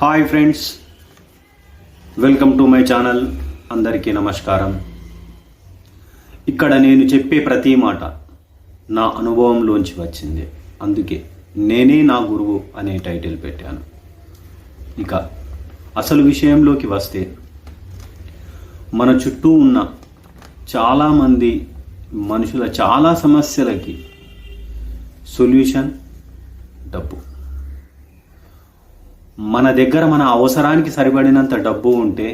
Hi friends welcome to my channel అందరికీ నమస్కారం. ఇక్కడ నేను చెప్పే ప్రతి మాట నా అనుభవంలోంచి వచ్చింది. అందుకే నేనే నా గురువు అనే టైటిల్ పెట్టాను. ఇక అసలు విషయంలోకి వస్తే మన చుట్టూ ఉన్న చాలామంది మనుషుల చాలా సమస్యలకి సొల్యూషన్ డబ్బు. మన దగ్గర మన అవసరానికి సరిపడినంత డబ్బు ఉంటే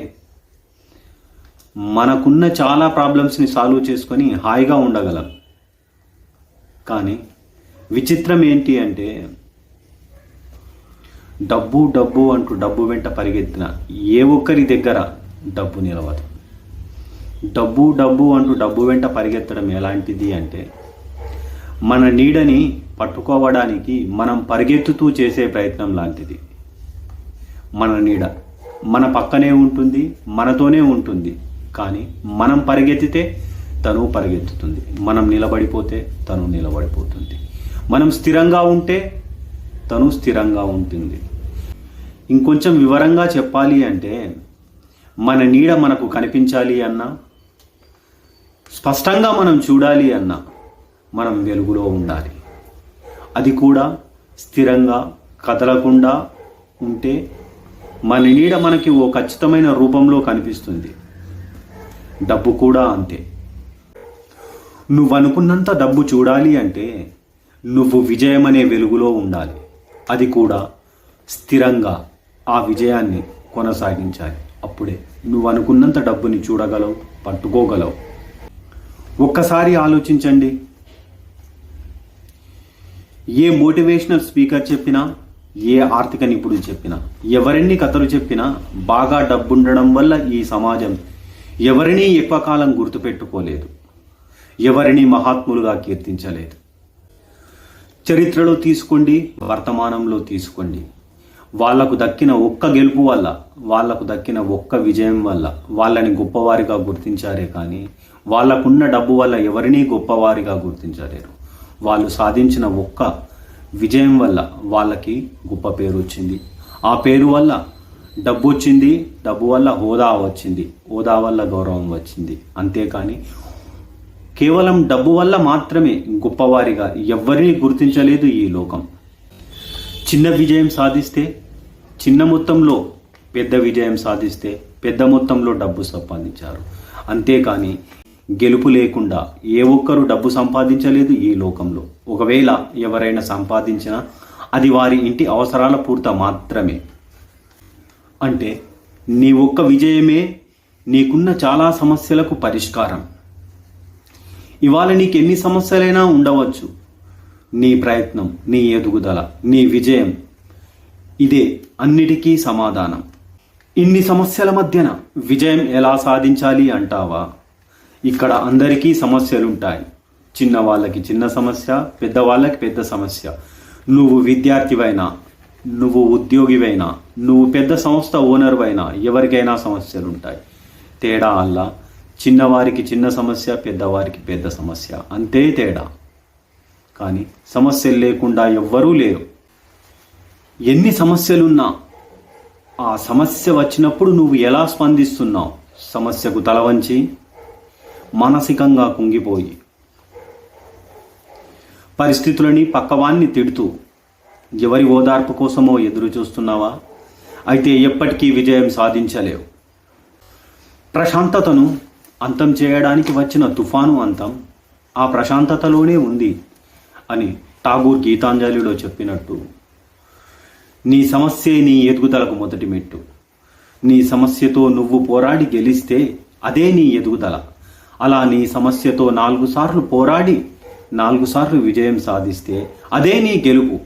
మనకున్న చాలా ప్రాబ్లమ్స్ని సాల్వ్ చేసుకొని హాయిగా ఉండగలం. కానీ విచిత్రం ఏంటి అంటే డబ్బు డబ్బు అంటూ డబ్బు వెంట పరిగెత్తిన ఏ ఒక్కరి దగ్గర డబ్బు నిలవదు. డబ్బు డబ్బు అంటూ డబ్బు వెంట పరిగెత్తడం ఎలాంటిది అంటే మన నీడని పట్టుకోవడానికి మనం పరిగెత్తుతూ చేసే ప్రయత్నం లాంటిది. మన నీడ. మన పక్కనే ఉంటుంది మనతోనే ఉంటుంది. కానీ మనం పరిగెత్తితే తను పరిగెత్తుతుంది. మనం నిలబడిపోతే తను నిలబడిపోతుంది. మనం స్థిరంగా ఉంటే తను స్థిరంగా ఉంటుంది. ఇంకొంచెం వివరంగా చెప్పాలి అంటే మన నీడ మనకు కనిపించాలి అన్నా స్పష్టంగా మనం చూడాలి అన్నా మనం వెలుగులో ఉండాలి. అది కూడా స్థిరంగా కదలకుండా ఉంటే మన నీడ మనకి ఓ ఖచ్చితమైన రూపంలో కనిపిస్తుంది. డబ్బు కూడా అంతే. నువ్వు అనుకున్నంత డబ్బు చూడాలి అంటే నువ్వు విజయం అనే వెలుగులో ఉండాలి. అది కూడా స్థిరంగా ఆ విజయాన్ని కొనసాగించాలి. అప్పుడే నువ్వు అనుకున్నంత డబ్బుని చూడగలవు పట్టుకోగలవు. ఒక్కసారి ఆలోచించండి. ఏ మోటివేషనల్ స్పీకర్ చెప్పినా ఏ ఆర్థిక నిపుణుడు చెప్పినా ఎవరిని కథలు చెప్పినా బాగా డబ్బుండడం వల్ల ఈ సమాజం ఎవరిని ఎక్కువ కాలం గుర్తుపెట్టుకోలేదు ఎవరిని మహాత్ములుగా కీర్తించలేదు. చరిత్రలో తీసుకోండి వర్తమానంలో తీసుకోండి. వాళ్ళకు దక్కిన ఒక్క గెలుపు వల్ల వాళ్ళకు దక్కిన ఒక్క విజయం వల్ల వాళ్ళని గొప్పవారిగా గుర్తించారే కానీ వాళ్ళకున్న డబ్బు వల్ల ఎవరినీ గొప్పవారిగా గుర్తించలేరు. వాళ్ళు సాధించిన ఒక్క విజయం వల్ల వాళ్ళకి గొప్ప పేరు వచ్చింది. ఆ పేరు వల్ల డబ్బు వచ్చింది డబ్బు వల్ల హోదా వచ్చింది హోదా వల్ల గౌరవం వచ్చింది. అంతేకాని కేవలం డబ్బు వల్ల మాత్రమే గొప్పవారిగా ఎవ్వరినీ గుర్తించలేదు ఈ లోకం. చిన్న విజయం సాధిస్తే చిన్న మొత్తంలో పెద్ద విజయం సాధిస్తే పెద్ద మొత్తంలో డబ్బు సంపాదించారు. అంతేకాని గెలుపు లేకుండా ఏ ఒక్కరు డబ్బు సంపాదించలేదు ఈ లోకంలో. ఒకవేళ ఎవరైనా సంపాదించినా అది వారి ఇంటి అవసరాల పూర్త మాత్రమే. అంటే నీ ఒక్క విజయమే నీకున్న చాలా సమస్యలకు పరిష్కారం. ఇవాళ నీకు ఎన్ని సమస్యలైనా ఉండవచ్చు. నీ ప్రయత్నం నీ ఎదుగుదల నీ విజయం ఇదే అన్నిటికీ సమాధానం. ఇన్ని సమస్యల మధ్యన విజయం ఎలా సాధించాలి అంటావా? ఇక్కడ అందరికీ సమస్యలుంటాయి. చిన్న వాళ్ళకి చిన్న సమస్య పెద్దవాళ్ళకి పెద్ద సమస్య. నువ్వు విద్యార్థివైనా నువ్వు ఉద్యోగివైనా నువ్వు పెద్ద సంస్థ ఓనర్వైనా ఎవరికైనా సమస్యలుంటాయి. తేడా అల్లా చిన్నవారికి చిన్న సమస్య పెద్దవారికి పెద్ద సమస్య. అంతే తేడా. కానీ సమస్యలు లేకుండా ఎవ్వరూ లేరు. ఎన్ని సమస్యలున్నా ఆ సమస్య వచ్చినప్పుడు నువ్వు ఎలా స్పందిస్తున్నావు? సమస్యకు తల వంచి మానసికంగా కుంగిపోయి పరిస్థితులని పక్కవాన్ని తిడుతూ ఎవరి ఓదార్పు కోసమో ఎదురు చూస్తున్నావా? అయితే ఎప్పటికీ విజయం సాధించలేవు. ప్రశాంతతను అంతం చేయడానికి వచ్చిన తుఫాను అంతం ఆ ప్రశాంతతలోనే ఉంది అని ఠాగూర్ గీతాంజలిలో చెప్పినట్టు. నీ సమస్యే నీ ఎదుగుదలకు మొదటి మెట్టు. నీ సమస్యతో నువ్వు పోరాడి గెలిస్తే అదే నీ ఎదుగుదల. అలా నీ సమస్యతో నాలుగు సార్లు పోరాడి నాలుగు సార్లు విజయం సాధిస్తే అదే నీ గెలుపు.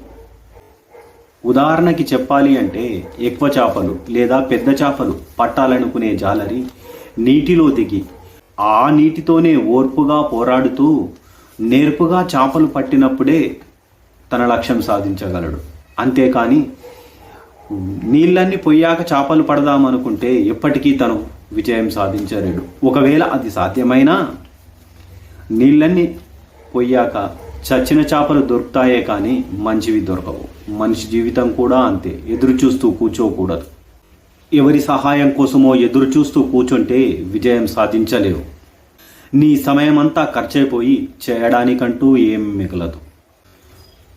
ఉదాహరణకి చెప్పాలి అంటే ఎక్కువ చేపలు లేదా పెద్ద చేపలు పట్టాలనుకునే జాలరి నీటిలో దిగి ఆ నీటితోనే ఓర్పుగా పోరాడుతూ నేర్పుగా చేపలు పట్టినప్పుడే తన లక్ష్యం సాధించగలడు. అంతేకాని నీళ్ళన్నీ పొయ్యాక చేపలు పడదామనుకుంటే ఎప్పటికీ తను విజయం సాధించలేడు. ఒకవేళ అది సాధ్యమైనా నీళ్ళన్నీ పోయాక చచ్చిన చేపలు దొరుకుతాయే కానీ మంచివి దొరకవు. మనిషి జీవితం కూడా అంతే. ఎదురు చూస్తూ కూర్చోకూడదు. ఎవరి సహాయం కోసమో ఎదురు చూస్తూ కూర్చుంటే విజయం సాధించలేవు. నీ సమయమంతా ఖర్చయిపోయి చేయడానికంటూ ఏం మిగలదు.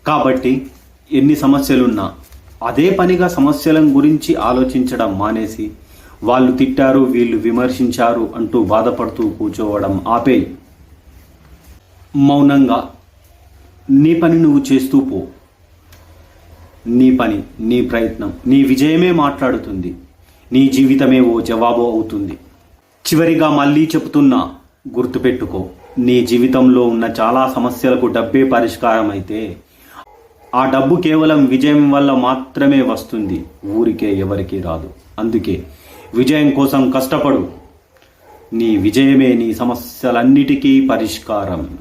కాబట్టి ఎన్ని సమస్యలున్నా అదే పనిగా సమస్యల గురించి ఆలోచించడం మానేసి వాళ్ళు తిట్టారు వీళ్ళు విమర్శించారు అంటూ బాధపడుతూ కూర్చోవడం ఆపే. మౌనంగా నీ పని నువ్వు చేస్తూ పో. నీ పని నీ ప్రయత్నం నీ విజయమే మాట్లాడుతుంది. నీ జీవితమే ఓ జవాబు అవుతుంది. చివరిగా మళ్ళీ చెబుతున్నా గుర్తుపెట్టుకో నీ జీవితంలో ఉన్న చాలా సమస్యలకు డబ్బే పరిష్కారం అయితే ఆ డబ్బు కేవలం విజయం వల్ల మాత్రమే వస్తుంది. ఊరికే ఎవరికీ రాదు. అందుకే విజయం కోసం కష్టపడు. నీ విజయమే నీ సమస్యలన్నిటికీ పరిష్కారం.